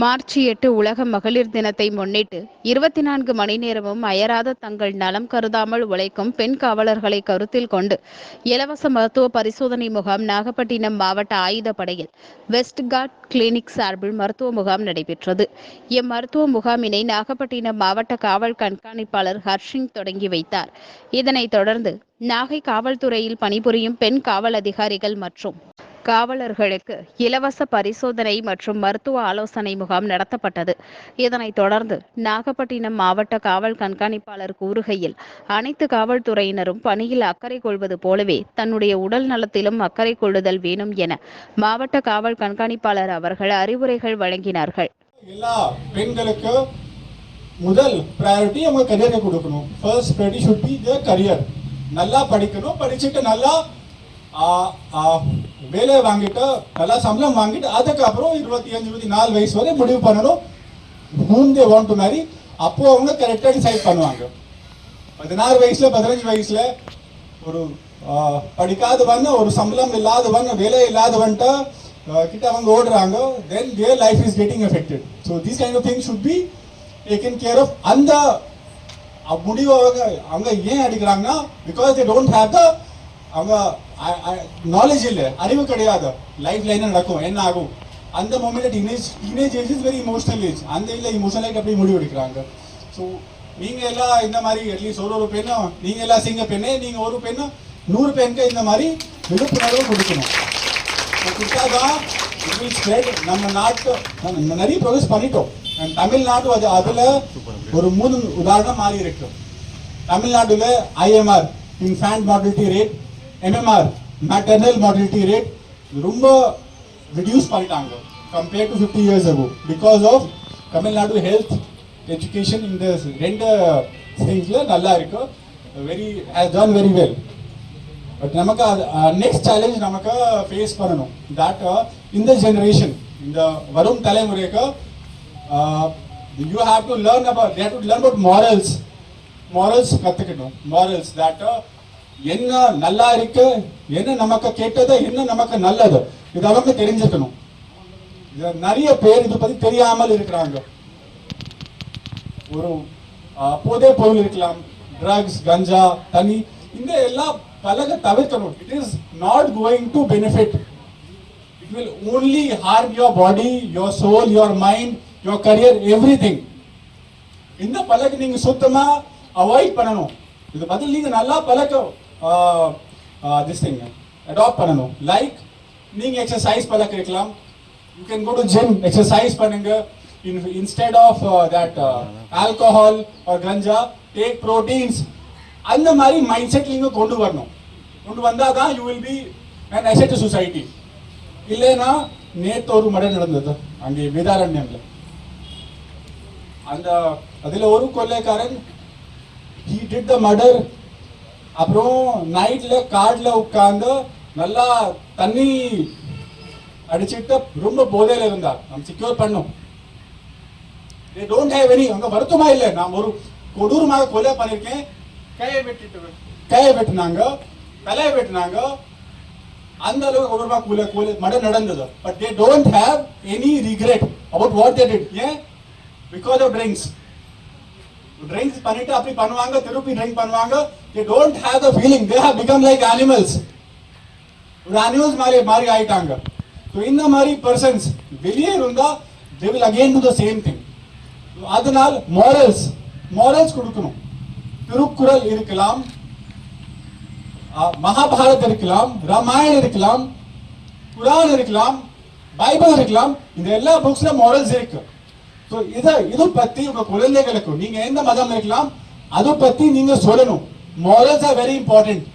March எட்டு உலக மகளிர் தினத்தை முன்னிட்டு இருபத்தி நான்கு மணி நேரமும் அயராத தங்கள் நலம் கருதாமல் உழைக்கும் பெண் காவலர்களை கருத்தில் கொண்டு இலவச மருத்துவ பரிசோதனை முகாம் நாகப்பட்டினம் மாவட்ட ஆயுதப்படையில் வெஸ்ட் காட் கிளினிக் சார்பில் மருத்துவ முகாம் நடைபெற்றது. இம்மருத்துவ முகாமினை நாகப்பட்டினம் மாவட்ட காவல் கண்காணிப்பாளர் ஹர்ஷிங் தொடங்கி வைத்தார். இதனைத் தொடர்ந்து நாகை காவல்துறையில் பணிபுரியும் பெண் காவல் அதிகாரிகள் மற்றும் காவலர்களுக்கு இலவச பரிசோதனை மற்றும் மருத்துவ ஆலோசனை முகாம் நடத்தப்பட்டது. இதனைத் தொடர்ந்து நாகப்பட்டினம் மாவட்ட காவல் கண்காணிப்பாளர் கூறுகையில் அனைத்து காவல்துறையினரும் பணியில் அக்கறை கொள்வது போலவே தன்னுடைய உடல் நலத்திலும் அக்கறை கொள்ளுதல் வேணும் என மாவட்ட காவல் கண்காணிப்பாளர் அவர்கள் அறிவுரைகள் வழங்கினார்கள். எல்லா பெண்களுக்கு முதல் ப்ரையாரிட்டி அவங்க கரியரை கொடுக்கணும். First priority should be the career நல்லா படிக்கணும் படிச்சுட்டு நல்லா வேலை வாங்கிட்டு நல்லா சம்பளம் வாங்கிட்டு அதுக்கப்புறம் இருபத்தி அஞ்சு இருபத்தி நாலு வயசு வரை முடிவு பண்ணணும். whom they want to அப்போ அவங்க கரெக்டாக டிசைட் பண்ணுவாங்க. பதினாறு வயசுல பதினஞ்சு வயசுல ஒரு படிக்காத படிக்காதவன் ஒரு சம்பளம் இல்லாதவன் வேலை இல்லாத வந்துட்டு கிட்ட அவங்க ஓடுறாங்க. Then their life is getting affected so these kind of thing should be taken care of அந்த முடிவு அவங்க அவங்க ஏன் அடிக்கிறாங்கன்னா because they don't have the அவங்க நாலேஜ் இல்லை அறிவு கிடையாது. லைஃப் லைனாக நடக்கும் என்ன ஆகும்? அந்த moment teenage teenage age is very emotional age அந்த இல்லை இமோஷனல் ஏஜ் அப்படி முடிவு எடுக்கிறாங்க. ஸோ நீங்கள் எல்லாம் இந்த மாதிரி அட்லீஸ்ட் ஒரு ஒரு பெண்ணும் நீங்கள் எல்லாம் சிங்க பெண்ணே நீங்கள் ஒரு பெண்ணும் நூறு பெண்ணுக்கு இந்த மாதிரி விழிப்புணர்வு கொடுக்கணும். ஸோ கொடுத்தாதான் நம்ம நாட்டு நிறைய ப்ரோக்ரஸ் பண்ணிட்டோம். தமிழ்நாடு அது அதில் ஒரு மூணு உதாரணம் மாறி இருக்கு. தமிழ்நாடுல IMR infant mortality rate MMR maternal mortality rate ரொம்ப ரிடியூஸ் பண்ணிட்டாங்க compared to fifty years ago because of Tamil Nadu health education இந்த ரெண்டு திங்ஸ்ல நல்லா இருக்கு. Very has done very well but நமக்கு அது நெக்ஸ்ட் சேலஞ்ச் நமக்கு ஃபேஸ் பண்ணணும். தட் இந்த ஜெனரேஷன் இந்த வரும் தலைமுறைக்கு you have to learn about that to learn about morals morals கற்றுக்கணும் மாரல்ஸ் தட் என்ன நல்லா இருக்கு? என்ன நமக்கு கெட்டது என்ன நமக்கு நல்லது இது அவங்க தெரிஞ்சுக்கணும். இது நிறைய பேர் இதை பத்தி தெரியாமல் இருக்கிறாங்க. ஒரு அப்போதே பொருள் இருக்கலாம் ட்ரக்ஸ் கஞ்சா தனி இந்த எல்லா பழக தவிர்க்கணும். It is not going to benefit it will only harm your body your soul your mind your career everything இந்த பழக்க நீங்க சுத்தமா அவாய்ட் பண்ணணும். இது பதில் நீங்க நல்லா பழக்கம் திஸ் திங் அடாப்ட் பண்ணணும். லைக் நீங்க எக்ஸசைஸ் பண்ண கேட்கலாம். You can go to gym exercise பண்ணுங்க. Instead of that alcohol or ganja take proteins அந்த மாதிரி மைண்ட் செட் நீங்கள் கொண்டு வரணும். கொண்டு வந்தால் தான் you will be an asset society இல்லைன்னா நேற்று ஒரு மடை நடந்தது. அங்கே வேதாரண்யம்ல. அந்த அதில் ஒரு கொள்ளைக்காரன் ஹீ டிட் த மர்டர் அப்புறம் நைட்ல கார்ட்ல உட்கார்ந்து நல்லா தண்ணி அடிச்சிட்டு ரொம்ப போதையில இருந்தார். நம்ம செக்யூர் பண்ணோம். They don't have any. அங்க வருத்தமா இல்ல. நான் ஒரு கொடூரமாக கொலை பண்ணிருக்கேன் கையை வெட்டிட்டு கையை வெட்டினாங்க. தலையை வெட்டினாங்க. அந்த அளவுக்கு கொடூரமா கொலை கொலை மட நடந்தது. But they don't have any regret about what they did. ஏன்? பிகாஸ் ஆஃப் ட்ரிங்க்ஸ் ட்ரிங்க்ஸ் பண்ணிட்டு அப்படி பண்ணுவாங்க திருப்பி ட்ரிங்க் பண்ணுவாங்க. They don't have the feeling. They have become like animals. ஒரு அனிமல்ஸ் மாதிரி மாதிரி ஆயிட்டாங்க ஸோ இந்த மாதிரி பர்சன்ஸ் வெளியே இருந்தா they will again to the same thing அதனால் மாரல்ஸ் மாரல்ஸ் கொடுக்கணும். திருக்குறள் இருக்கலாம். மகாபாரத் இருக்கலாம் ராமாயணம் இருக்கலாம் குரான் இருக்கலாம் பைபிள் இருக்கலாம். இந்த எல்லா புக்ஸ்ல மாரல்ஸ் இருக்கு. ஸோ இதை இது பத்தி உங்க குழந்தைகளுக்கு நீங்க எந்த மதம் இருக்கலாம் அதை பத்தி நீங்க சொல்லணும். Morals are very important